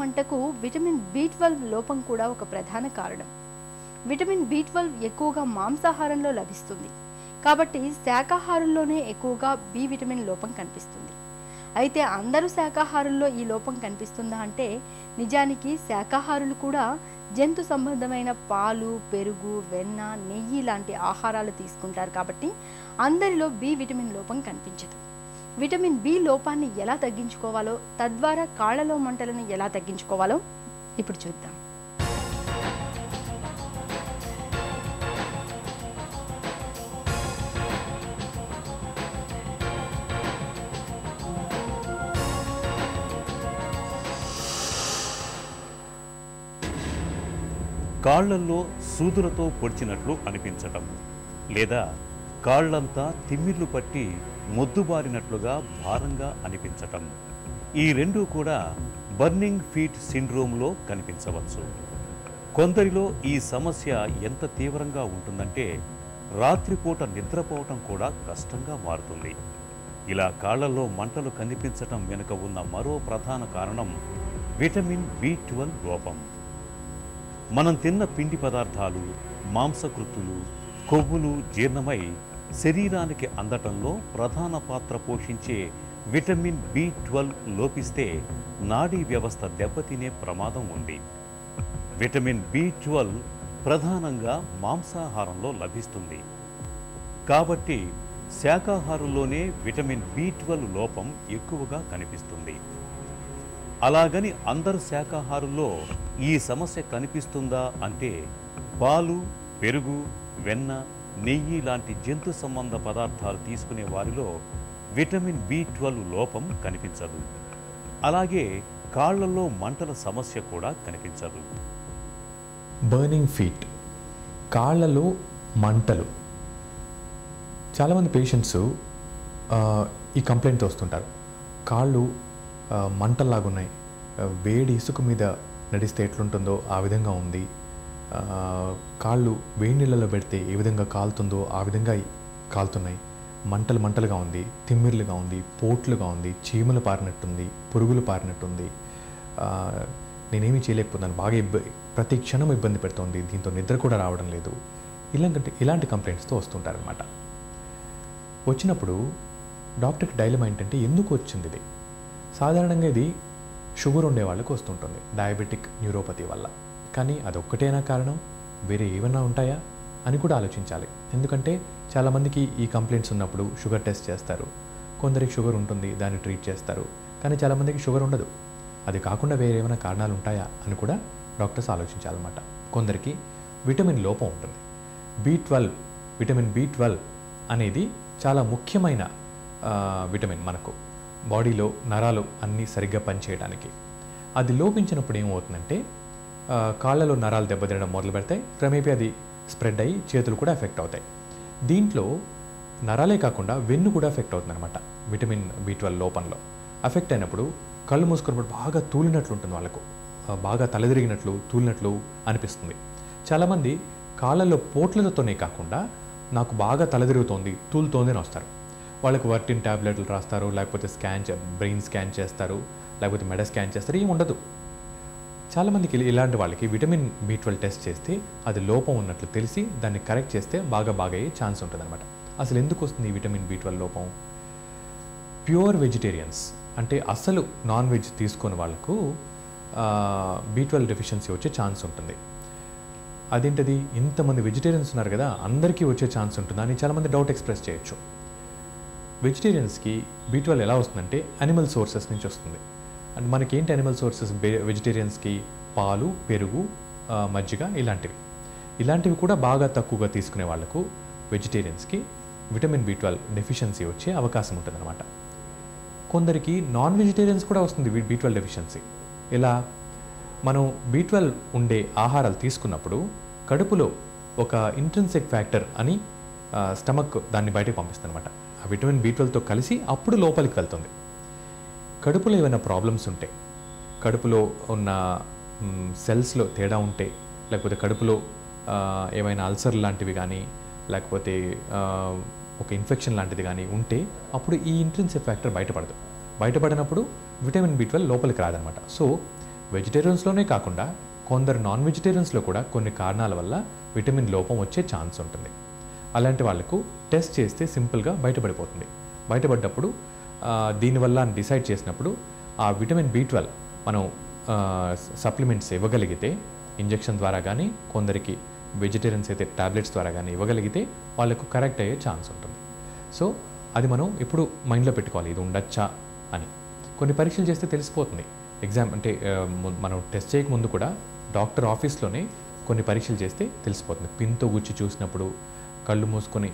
మంటకు vitamin B twelve లోపం కూడా ఒక ప్రధాన కారణం. విటమిన్ బి ట్వెల్వ్ ఎక్కువగా మాంసాహారంలో లభిస్తుంది. కాబట్టి శాకాహారంలోనే ఎక్కువగా బి విటమిన్ లోపం కనిపిస్తుంది. అయితే అందరూ శాకాహారుల్లో ఈ లోపం కనిపిస్తుందా అంటే నిజానికి శాకాహారులు కూడా జంతు సంబంధమైన పాలు పెరుగు వెన్న నెయ్యి లాంటి ఆహారాలు తీసుకుంటారు కాబట్టి అందరిలో బి విటమిన్ లోపం కనిపించదు. విటమిన్ బి లోపాన్ని ఎలా తగ్గించుకోవాలో తద్వారా కాళ్ళలో మంటలను ఎలా తగ్గించుకోవాలో ఇప్పుడు చూద్దాం. కాళ్ళల్లో సూదులతో పొడిచినట్లు అనిపించటం లేదా కాళ్ళంతా తిమ్మిర్లు పట్టి మొద్దుబారినట్లుగా భారంగా అనిపించటం. ఈ రెండూ కూడా బర్నింగ్ ఫీట్ సిండ్రోమ్లో కనిపించవచ్చు. కొందరిలో ఈ సమస్య ఎంత తీవ్రంగా ఉంటుందంటే రాత్రిపూట నిద్రపోవటం కూడా కష్టంగా మారుతుంది. ఇలా కాళ్ళలో మంటలు కనిపించటం వెనుక ఉన్న మరో ప్రధాన కారణం విటమిన్ బి ట్వెల్వ్ లోపం. మనం తిన్న పిండి పదార్థాలు మాంసకృతులు కొవ్వులు జీర్ణమై శరీరానికి అందటంలో ప్రధాన పాత్ర పోషించే విటమిన్ బి ట్వెల్వ్ లోపిస్తే నాడీ వ్యవస్థ దెబ్బతినే ప్రమాదం ఉంది. విటమిన్ బి ట్వెల్వ్ ప్రధానంగా మాంసాహారంలో లభిస్తుంది. కాబట్టి శాకాహారంలోనే విటమిన్ బి ట్వెల్వ్ లోపం ఎక్కువగా కనిపిస్తుంది. అలాగని అందరు శాకాహారుల్లో ఈ సమస్య కనిపిస్తుందా అంటే పాలు పెరుగు వెన్న నెయ్యి లాంటి జంతు సంబంధ పదార్థాలు తీసుకునే వారిలో విటమిన్ బి ట్వెల్వ్ లోపం కనిపించదు. అలాగే కాళ్ళలో మంటల సమస్య కూడా కనిపించదు. బర్నింగ్ ఫీట్ కాళ్ళలో మంటలు. చాలామంది పేషెంట్స్ ఈ కంప్లైంట్తో వస్తుంటారు. కాళ్ళు మంటల్లాగున్నాయి. వేడి ఇసుక మీద నడిస్తే ఎట్లుంటుందో ఆ విధంగా ఉంది. కాళ్ళు వేడి నీళ్ళలో పెడితే ఏ విధంగా కాలుతుందో ఆ విధంగా కాలుతున్నాయి. మంటలు మంటలుగా ఉంది తిమ్మిర్లుగా ఉంది పోట్లుగా ఉంది చీమలు పారినట్టుంది పురుగులు పారినట్టుంది. నేనేమీ చేయలేకపోతున్నాను. బాగా ఇబ్బంది ప్రతి క్షణం ఇబ్బంది పెడుతోంది. దీంతో నిద్ర కూడా రావడం లేదు. ఇలాంటి ఇలాంటి కంప్లైంట్స్తో వస్తుంటారనమాట వచ్చినప్పుడు డాక్టర్కి డైలమా ఏంటంటే ఎందుకు వచ్చింది ఇది? సాధారణంగా ఇది షుగర్ ఉండే వాళ్ళకి వస్తుంటుంది. డయాబెటిక్ న్యూరోపతి వల్ల. కానీ అదొక్కటేనా కారణం వేరే ఏమైనా ఉంటాయా అని కూడా ఆలోచించాలి. ఎందుకంటే చాలామందికి ఈ కంప్లైంట్స్ ఉన్నప్పుడు షుగర్ టెస్ట్ చేస్తారు. కొందరికి షుగర్ ఉంటుంది దాన్ని ట్రీట్ చేస్తారు. కానీ చాలామందికి షుగర్ ఉండదు. అది కాకుండా వేరే ఏమైనా కారణాలు ఉంటాయా అని కూడా డాక్టర్స్ ఆలోచించాలన్నమాట. కొందరికి విటమిన్ లోపం ఉంటుంది. B twelve vitamin B twelve అనేది చాలా ముఖ్యమైన విటమిన్ మనకు. బాడీలో నరాలు అన్నీ సరిగ్గా పనిచేయడానికి అది లోపించినప్పుడు ఏమవుతుందంటే కాళ్ళలో నరాలు దెబ్బతినడం మొదలు పెడతాయి క్రమేపీ అది స్ప్రెడ్ అయ్యి చేతులు కూడా ఎఫెక్ట్ అవుతాయి. దీంట్లో నరాలే కాకుండా వెన్ను కూడా ఎఫెక్ట్ అవుతుంది అనమాట విటమిన్ బి ట్వెల్వ్ లోపంలో. ఎఫెక్ట్ అయినప్పుడు కళ్ళు మూసుకున్నప్పుడు బాగా తూలినట్లు ఉంటుంది వాళ్ళకు. బాగా తలదిరిగినట్లు తూలినట్లు అనిపిస్తుంది. చాలామంది కాళ్ళల్లో పోట్లతోనే కాకుండా నాకు బాగా తలదిరుగుతోంది తూలుతోంది అని వస్తారు. వాళ్ళకి వర్టిన్ ట్యాబ్లెట్లు రాస్తారు లేకపోతే స్కాన్ బ్రెయిన్ స్కాన్ చేస్తారు లేకపోతే మెడ స్కాన్ చేస్తారు ఏం ఉండదు. చాలామందికి ఇలాంటి వాళ్ళకి విటమిన్ బి ట్వెల్వ్ టెస్ట్ చేస్తే అది లోపం ఉన్నట్లు తెలిసి దాన్ని కరెక్ట్ చేస్తే బాగా బాగా అయ్యే ఛాన్స్ ఉంటుందన్నమాట. అసలు ఎందుకు వస్తుంది ఈ విటమిన్ బి ట్వెల్వ్ లోపం? ప్యూర్ వెజిటేరియన్స్ అంటే అసలు నాన్ వెజ్ తీసుకుని వాళ్ళకు బి ట్వెల్వ్ డెఫిషియన్సీ వచ్చే ఛాన్స్ ఉంటుంది. అదేంటది? ఇంతమంది వెజిటేరియన్స్ ఉన్నారు కదా అందరికీ వచ్చే ఛాన్స్ ఉంటుందా అని చాలామంది డౌట్ ఎక్స్ప్రెస్ చేయొచ్చు. వెజిటేరియన్స్కి బీ ట్వెల్వ్ ఎలా వస్తుందంటే అనిమల్ సోర్సెస్ నుంచి వస్తుంది. అండ్ మనకేంటి అనిమల్ సోర్సెస్ వెజిటేరియన్స్కి పాలు పెరుగు మజ్జిగ ఇలాంటివి. ఇలాంటివి కూడా బాగా తక్కువగా తీసుకునే వాళ్ళకు వెజిటేరియన్స్కి విటమిన్ బి ట్వెల్వ్ డెఫిషియన్సీ వచ్చే అవకాశం ఉంటుందన్నమాట. కొందరికి నాన్ వెజిటేరియన్స్ కూడా వస్తుంది బీ ట్వెల్వ్ డెఫిషియన్సీ ఇలా మనం బీ ట్వెల్వ్ ఉండే ఆహారాలు తీసుకున్నప్పుడు కడుపులో ఒక ఇంట్రెన్సిక్ ఫ్యాక్టర్ అని స్టమక్ దాన్ని బయటకు పంపిస్తుంది అనమాట ఆ విటమిన్ బీ ట్వెల్వ్తో కలిసి అప్పుడు లోపలికి వెళ్తుంది. కడుపులో ఏమైనా ప్రాబ్లమ్స్ ఉంటే కడుపులో ఉన్న సెల్స్లో తేడా ఉంటే లేకపోతే కడుపులో ఏమైనా అల్సర్ లాంటివి కానీ లేకపోతే ఒక ఇన్ఫెక్షన్ లాంటిది కానీ ఉంటే అప్పుడు ఈ ఇంట్రెన్సివ్ ఫ్యాక్టర్ బయటపడదు. బయటపడినప్పుడు విటమిన్ బి ట్వెల్వ్ లోపలికి రాదనమాట. సో వెజిటేరియన్స్లోనే కాకుండా కొందరు నాన్ వెజిటేరియన్స్లో కూడా కొన్ని కారణాల వల్ల విటమిన్ లోపం వచ్చే ఛాన్స్ ఉంటుంది. అలాంటి వాళ్ళకు టెస్ట్ చేస్తే సింపుల్గా బయటపడిపోతుంది. బయటపడ్డప్పుడు దీనివల్ల అని డిసైడ్ చేసినప్పుడు ఆ విటమిన్ బి ట్వెల్వ్ మనం సప్లిమెంట్స్ ఇవ్వగలిగితే ఇంజెక్షన్ ద్వారా కానీ కొందరికి వెజిటేరియన్స్ అయితే టాబ్లెట్స్ ద్వారా కానీ ఇవ్వగలిగితే వాళ్ళకు కరెక్ట్ అయ్యే ఛాన్స్ ఉంటుంది. సో అది మనం ఎప్పుడు మైండ్లో పెట్టుకోవాలి. ఇది ఉండొచ్చా అని. కొన్ని పరీక్షలు చేస్తే తెలిసిపోతుంది. ఎగ్జామ్ అంటే మనం టెస్ట్ చేయక ముందు కూడా డాక్టర్ ఆఫీస్లోనే కొన్ని పరీక్షలు చేస్తే తెలిసిపోతుంది. పిన్తో గుచ్చి చూసినప్పుడు కళ్ళు మూసుకొని